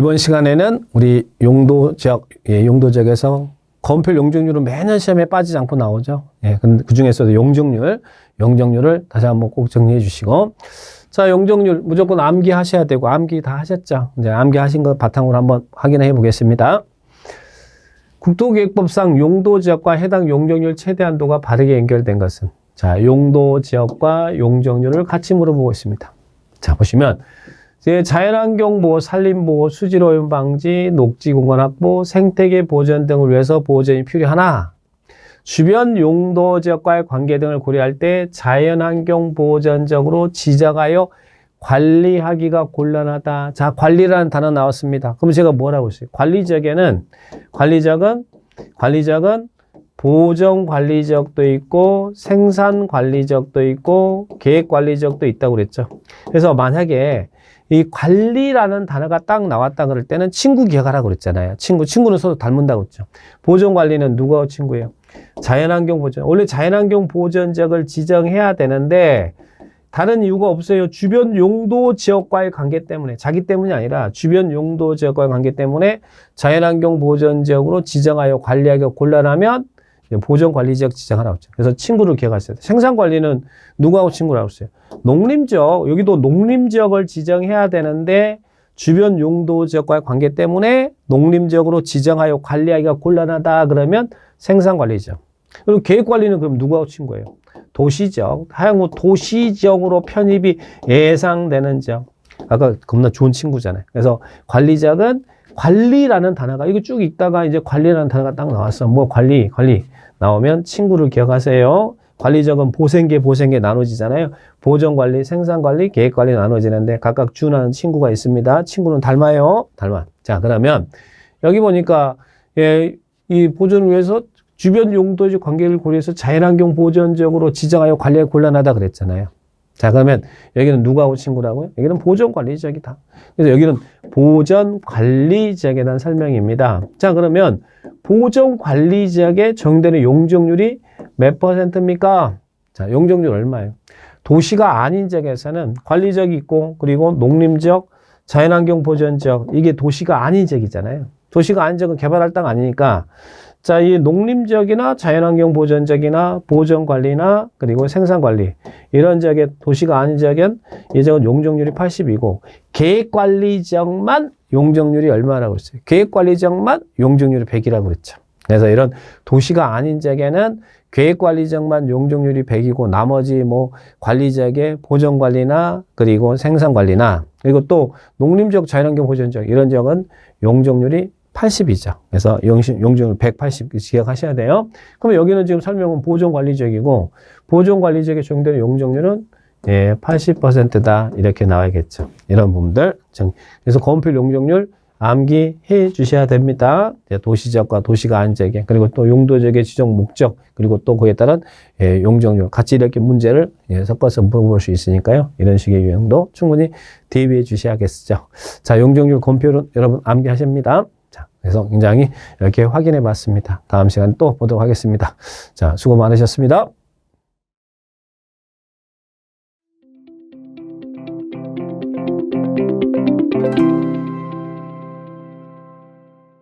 이번 시간에는 우리 용도 지역, 예, 용도 지역에서 건필 용적률은 매년 시험에 빠지지 않고 나오죠. 예, 그 중에서도 용적률, 용적률을 다시 한번 꼭 정리해 주시고. 자, 용적률 무조건 암기하셔야 되고, 암기 다 하셨죠? 이제 암기하신 거 바탕으로 한번 확인해 보겠습니다. 국토계획법상 용도 지역과 해당 용적률 최대 한도가 바르게 연결된 것은 자, 용도 지역과 용적률을 같이 물어보고 있습니다. 자, 보시면 이제 자연환경 보호, 산림 보호, 수질 오염 방지, 녹지 공간 확보, 생태계 보전 등을 위해서 보전이 필요하나 주변 용도 지역과의 관계 등을 고려할 때 자연환경 보전적으로 지적하여 관리하기가 곤란하다. 자, 관리라는 단어 나왔습니다. 그럼 제가 뭐라고 했어요? 관리적에는 관리적은 관리적은 보정 관리적도 있고 생산 관리적도 있고 계획 관리적도 있다고 그랬죠. 그래서 만약에 이 관리라는 단어가 딱 나왔다 그럴 때는 친구 기억하라고 그랬잖아요. 친구, 친구는 서로 닮는다고 했죠. 보존 관리는 누가 친구예요? 자연환경 보전. 원래 자연환경 보전적을 지정해야 되는데 다른 이유가 없어요. 주변 용도 지역과의 관계 때문에 자기 때문이 아니라 주변 용도 지역과의 관계 때문에 자연환경 보전 지역으로 지정하여 관리하기가 곤란하면 보전 관리 지역 지정 하라고 했죠. 그래서 친구를 기억하셔야 돼요. 생산 관리는 누구하고 친구라고 했어요? 농림 지역. 여기도 농림 지역을 지정해야 되는데 주변 용도 지역과의 관계 때문에 농림 지역으로 지정하여 관리하기가 곤란하다 그러면 생산 관리죠. 그리고 계획 관리는 그럼 누구하고 친구예요? 도시적, 향후 도시적으로 편입이 예상되는 지역. 아까 겁나 좋은 친구잖아요. 그래서 관리적은 관리라는 단어가 이거 쭉 읽다가 이제 관리라는 단어가 딱 나왔어. 뭐 관리, 관리 나오면 친구를 기억하세요. 관리적은 보생계, 보생계 나눠지잖아요. 보존관리, 생산관리, 계획관리 나눠지는데 각각 준하는 친구가 있습니다. 친구는 닮아요. 닮아. 자, 그러면 여기 보니까 예, 이 보존을 위해서 주변 용도적 관계를 고려해서 자연환경 보전적으로 지정하여 관리가 곤란하다 그랬잖아요. 자, 그러면 여기는 누구하고 친구라고요? 여기는 보전관리 지역이다. 그래서 여기는 보전관리 지역에 대한 설명입니다. 자, 그러면 보전관리 지역에 적용되는 용적률이 몇 퍼센트입니까? 자, 용적률 얼마예요? 도시가 아닌 지역에서는 관리 지역이 있고, 그리고 농림 지역, 자연환경 보전 지역, 이게 도시가 아닌 지역이잖아요. 도시가 아닌 지역은 개발할 땅 아니니까, 자, 이 농림지역이나 자연환경 보전지역이나 보전관리나 그리고 생산관리 이런 지역의 도시가 아닌 지역엔 이 지역은 용적률이 80이고 계획관리 지역만 용적률이 얼마라고 했어요? 계획관리 지역만 용적률이 100이라고 그랬죠. 그래서 이런 도시가 아닌 지역에는 계획관리 지역만 용적률이 100이고 나머지 뭐 관리 지역의 보전관리나 그리고 생산관리나 그리고 또 농림지역 자연환경 보전 지역 이런 지역은 용적률이 80이죠. 그래서 용적률 180 기억하셔야 돼요. 그러면 여기는 지금 설명은 보존관리적이고 보존관리적에 적용되는 용적률은 예, 80%다 이렇게 나와야겠죠. 이런 부분들. 그래서 건필 용적률 암기해 주셔야 됩니다. 도시적과 도시가 지역에 그리고 또 용도적의 지정 목적 그리고 또 그에 따른 예, 용적률 같이 이렇게 문제를 예, 섞어서 물어볼 수 있으니까요. 이런 식의 유형도 충분히 대비해 주셔야겠죠. 자, 용적률 건표는 여러분 암기하십니다. 자, 그래서 굉장히 이렇게 확인해 봤습니다. 다음 시간 또 보도록 하겠습니다. 자, 수고 많으셨습니다.